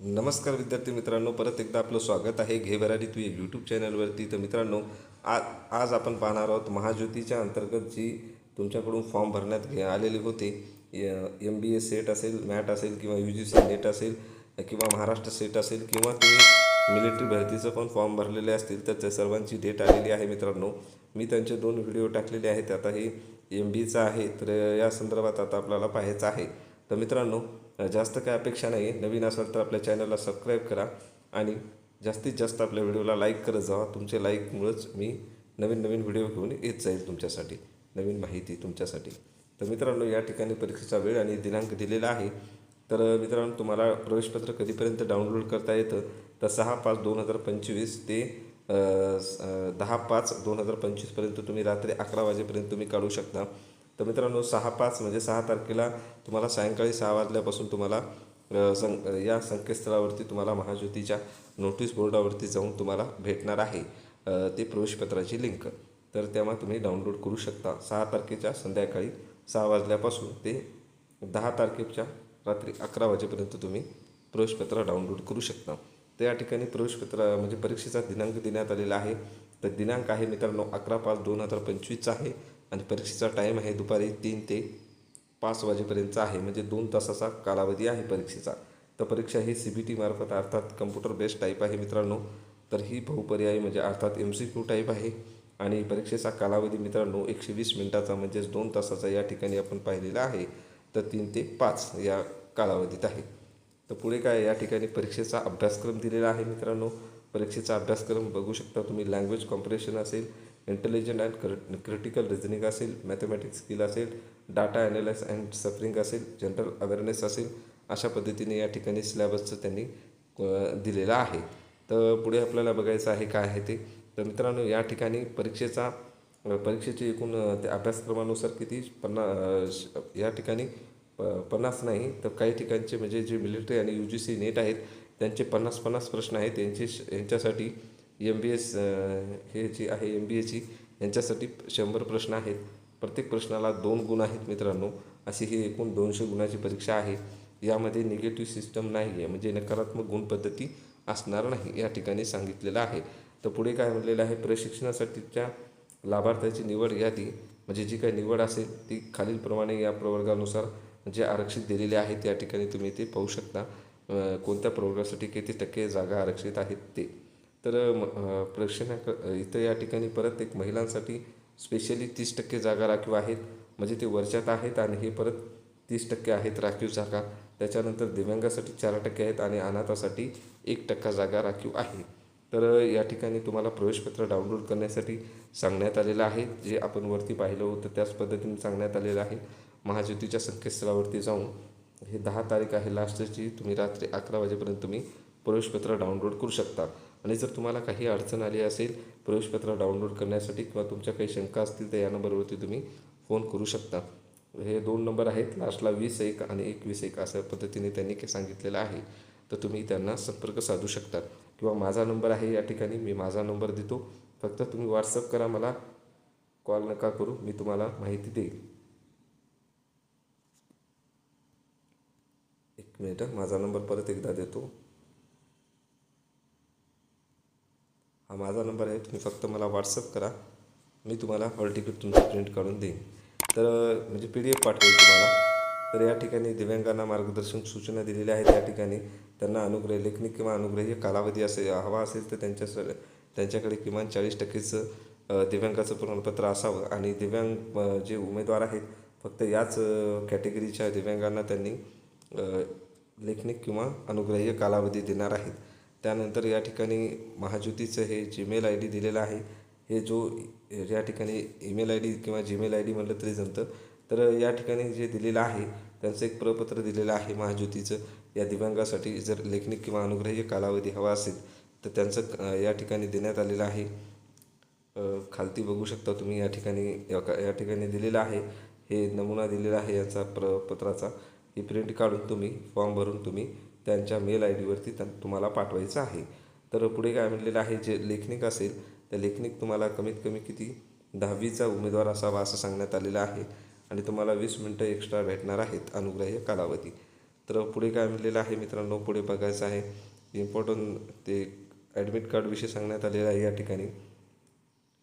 नमस्कार विद्यार्थी मित्रांनो परत एकदा आपलं स्वागत आहे घे भरारी तू यूट्यूब चॅनलवरती तर मित्रांनो आ आज आपण पाहणार आहोत महाज्योतीच्या अंतर्गत जी तुमच्याकडून फॉर्म भरण्यात घे आलेले होते एम बी ए सेट असेल मॅट असेल किंवा यू जी सी नेट असेल किंवा महाराष्ट्र सेट असेल किंवा तुम्ही मिलिटरी भरतीचं पण फॉर्म भरलेले असतील तर त्या सर्वांची डेट आलेली आहे मित्रांनो. मी त्यांचे दोन व्हिडिओ टाकलेले आहेत. आता हे एम बीचा आहे तर या संदर्भात आता आपल्याला पाहायचं आहे. तर मित्रांनो जास्त काय अपेक्षा नाही आहे नवीन असाल तर आपल्या चॅनलला सबस्क्राईब करा आणि जास्तीत जास्त आपल्या व्हिडिओला लाईक करत जावा. तुमच्या लाईकमुळंच मी नवीन नवीन व्हिडिओ घेऊन येत जाईल तुमच्यासाठी. नवीन माहिती तुमच्यासाठी. तर मित्रांनो या ठिकाणी परीक्षेचा वेळ आणि दिनांक दिलेला आहे. तर मित्रांनो तुम्हाला प्रवेशपत्र कधीपर्यंत डाउनलोड करता येतं? तर सहा पाच दोन हजार पंचवीस ते दहा पाच दोन हजार पंचवीसपर्यंत तुम्ही रात्री अकरा वाजेपर्यंत तुम्ही काढू शकता. तर मित्रांनो सहा पाच म्हणजे सहा तारखेला तुम्हाला सायंकाळी सहा वाजल्यापासून तुम्हाला सं या संकेतस्थळावरती तुम्हाला महाज्योतीच्या नोटीस बोर्डावरती जाऊन तुम्हाला भेटणार आहे ते प्रवेशपत्राची लिंक तर तेव्हा तुम्ही डाउनलोड करू शकता. सहा तारखेच्या संध्याकाळी सहा वाजल्यापासून ते दहा तारखेच्या रात्री अकरा वाजेपर्यंत तुम्ही प्रवेशपत्र डाउनलोड करू शकता. तर या ठिकाणी प्रवेशपत्र म्हणजे परीक्षेचा दिनांक देण्यात आलेला आहे. तर दिनांक आहे मित्रांनो अकरा पाच दोन हजार पंचवीसचा आहे. आणि परीक्षेचा टाईम आहे दुपारी तीन ते पाच वाजेपर्यंतचा आहे. म्हणजे दोन तासाचा कालावधी आहे परीक्षेचा. तर परीक्षा ही सी बी टी मार्फत अर्थात कम्प्युटर बेस्ड टाईप आहे मित्रांनो. तर ही बहुपर्यायी म्हणजे अर्थात एम सी क्यू टाईप आहे. आणि परीक्षेचा कालावधी मित्रांनो एकशे वीस मिनिटाचा म्हणजेच दोन तासाचा या ठिकाणी आपण पाहिलेला आहे. तर तीन ते पाच या कालावधीत आहे. तर पुढे काय या ठिकाणी परीक्षेचा अभ्यासक्रम दिलेला आहे मित्रांनो. परीक्षेचा अभ्यासक्रम बघू शकता तुम्ही. लँग्वेज कॉम्प्रेशन असेल इंटेलिजंट अँड क्र क्रिटिकल रिझनिंग असेल मॅथमॅटिक्स स्किल असेल डाटा ॲनालाइस अँड सफरिंग असेल जनरल अवेअरनेस असेल अशा पद्धतीने या ठिकाणी सिलेबसचं त्यांनी दिलेलं आहे. तर पुढे आपल्याला बघायचं आहे काय आहे ते. तर मित्रांनो या ठिकाणी परीक्षेचा परीक्षेचे एकूण त्या अभ्यासक्रमानुसार किती? पन्ना श- या ठिकाणी प पन्नास नाही तर काही ठिकाणचे म्हणजे जे मिलिटरी आणि यू जी सी नेट आहेत त्यांचे पन्नास पन्नास प्रश्न आहेत. त्यांचे श- यांच्यासाठी एम बी एस हे जी आहे एम बी एची यांच्यासाठी शंभर प्रश्न आहेत. प्रत्येक प्रश्नाला दोन गुण आहेत मित्रांनो. अशी ही एकूण दोनशे गुणाची परीक्षा आहे. यामध्ये निगेटिव्ह सिस्टम नाही आहे म्हणजे नकारात्मक गुण पद्धती असणार नाही या ठिकाणी सांगितलेलं आहे. तर पुढे काय म्हणलेलं आहे? प्रशिक्षणासाठीच्या लाभार्थ्याची निवड यादी म्हणजे जी काही निवड असेल ती खालीलप्रमाणे या प्रवर्गानुसार जे आरक्षित दिलेले आहेत त्या ठिकाणी तुम्ही ते पाहू शकता. कोणत्या प्रवर्गासाठी किती टक्के जागा आरक्षित आहेत ते. तर म- प्रेक्षणाक इथं या ठिकाणी परत एक महिलांसाठी स्पेशली तीस टक्के जागा राखीव आहेत. म्हणजे ते वर्षात आहेत आणि हे परत तीस टक्के आहेत राखीव जागा. त्याच्यानंतर दिव्यांगासाठी चार टक्के आहेत आणि अनाथासाठी एक टक्का जागा राखीव आहे. तर या ठिकाणी तुम्हाला प्रवेशपत्र डाउनलोड करण्यासाठी सांगण्यात आलेलं आहे. जे आपण वरती पाहिलं होतं त्याच पद्धतीने सांगण्यात आलेलं आहे. महाज्योतीच्या संकेतस्थळावरती जाऊन हे दहा तारीख आहे लास्टची तुम्ही रात्री अकरा वाजेपर्यंत तुम्ही प्रवेशपत्र डाउनलोड करू शकता. आणि जर तुम्हाला काही अडचण आली असेल प्रवेशपत्र डाउनलोड करण्यासाठी किंवा तुमच्या काही शंका असतील तर या नंबरवरती तुम्ही फोन करू शकता. हे दोन नंबर आहेत. लास्टला वीस एक आणि एकवीस एक अशा पद्धतीने त्यांनी सांगितलेलं आहे. तर तुम्ही त्यांना संपर्क साधू शकता. किंवा माझा नंबर आहे या ठिकाणी मी माझा नंबर देतो. फक्त तुम्ही व्हॉट्सअप करा मला. कॉल नका करू. मी तुम्हाला माहिती देईल एक मिनिट माझा नंबर परत एकदा देतो. हा माझा नंबर आहे तुम्ही फक्त मला व्हॉट्सअप करा. मी तुम्हाला हॉल तिकीट तुमचं प्रिंट काढून देईन. तर म्हणजे पी डी एफ पाठवेल तुम्हाला. तर या ठिकाणी दिव्यांगांना मार्गदर्शन सूचना दिलेल्या आहेत या ठिकाणी. त्यांना अनुग्रह लेखनिक किंवा अनुग्रही कालावधी असेल हवा असेल तर त्यांच्या त्यांच्याकडे किमान चाळीस टक्केचं दिव्यांगाचं प्रमाणपत्र असावं. आणि दिव्यांग जे उमेदवार आहेत फक्त याच कॅटेगरीच्या दिव्यांगांना त्यांनी लेखनिक किंवा अनुग्रह्य कालावधी देणार आहेत. त्यानंतर या ठिकाणी महाज्योतीचं हे जीमेल आय डी दिलेलं आहे. हे जो या ठिकाणी ईमेल आय डी किंवा जीमेल आय डी म्हटलं तरी जमतं. तर या ठिकाणी जे दिलेलं आहे त्यांचं एक प्रपत्र दिलेलं आहे महाज्योतीचं. या दिव्यांगासाठी जर लेखनिक किंवा अनुग्रह्य कालावधी हवा असेल तर त्यांचं या ठिकाणी देण्यात आलेलं आहे. खालती बघू शकता तुम्ही या ठिकाणी या का- या ठिकाणी दिलेलं आहे. हे नमुना दिलेला आहे याचा प्र पत्राचा. ही प्रिंट काढून तुम्ही फॉर्म भरून तुम्ही त्यांच्या मेल आय डीवरती त्या तुम्हाला पाठवायचं आहे. तर पुढे काय म्हणलेलं आहे जे लेखनिक असेल त्या लेखनिक तुम्हाला कमीत कमी किती? दहावीचा उमेदवार असावा असं सांगण्यात आलेलं आहे. आणि तुम्हाला वीस मिनटं एक्स्ट्रा भेटणार आहेत अनुग्रह कालावधी. तर पुढे काय म्हणलेलं आहे मित्रांनो पुढे बघायचं आहे. इम्पॉर्टंट ते ॲडमिट कार्डविषयी सांगण्यात आलेलं आहे या ठिकाणी.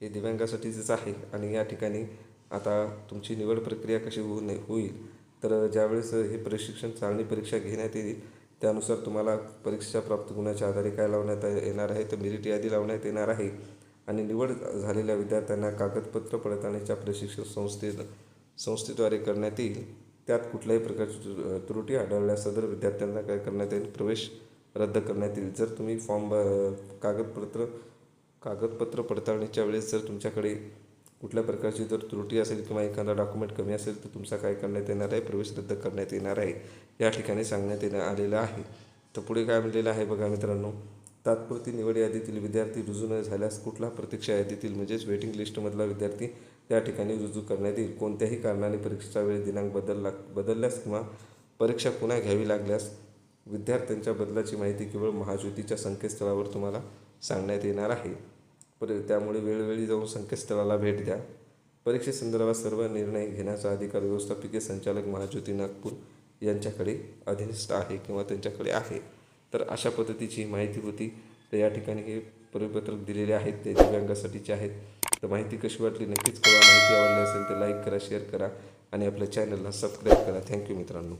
हे दिव्यांगासाठीच आहे आणि या ठिकाणी आता तुमची निवड प्रक्रिया कशी होऊ नये होईल? तर ज्यावेळेस हे प्रशिक्षण चालणी परीक्षा घेण्यात येईल त्यानुसार तुम्हाला परीक्षा प्राप्त गुणाच्या आधारे काय लावण्यात येणार आहे तर मेरिट यादी लावण्यात येणार आहे. आणि निवड झालेल्या विद्यार्थ्यांना कागदपत्र पडताळणीच्या प्रशिक्षण संस्थे संस्थेद्वारे करण्यात येईल. त्यात कुठल्याही प्रकारची त्रुटी आढळल्यास सदर विद्यार्थ्यांना काय करण्यात येईल? प्रवेश रद्द करण्यात येईल. जर तुम्ही फॉर्म ब- कागदपत्र कागदपत्र पडताळणीच्या वेळेस जर तुमच्याकडे कुठल्या प्रकारची जर त्रुटी असेल किंवा एखादा डॉक्युमेंट कमी असेल तर तुमचा काय करण्यात येणार आहे? प्रवेश रद्द करण्यात येणार आहे. या ठिकाणी सांगण्यात येणं आलेलं आहे. तर पुढे काय म्हणलेलं आहे बघा मित्रांनो तात्पुरती निवड यादीतील विद्यार्थी रुजू न झाल्यास कुठला प्रतीक्षा यादीतील म्हणजेच वेटिंग लिस्टमधला विद्यार्थी त्या ठिकाणी रुजू करण्यात येईल. कोणत्याही कारणाने परीक्षेचा वेळ दिनांक बदलला बदलल्यास किंवा परीक्षा पुन्हा घ्यावी लागल्यास विद्यार्थ्यांच्या बदलाची माहिती केवळ महाज्योतीच्या संकेतस्थळावर तुम्हाला सांगण्यात येणार आहे. पर त्यामुळे वेळोवेळी जाऊन संकेतस्थळाला भेट द्या. परीक्षेसंदर्भात सर्व निर्णय घेण्याचा अधिकार व्यवस्थापकीय संचालक महाज्योती नागपूर यांच्याकडे अधीनस्थ आहे किंवा त्यांच्याकडे आहे. तर अशा पद्धतीची माहिती होती. तर या ठिकाणी हे परिपत्रक दिलेले आहेत. ते दिव्यांगासाठीचे आहेत. तर माहिती कशी वाटली नक्कीच कळवा. माहिती आवडली असेल तर लाईक करा शेअर करा आणि आपल्या चॅनलला सबस्क्राईब करा. थँक्यू मित्रांनो.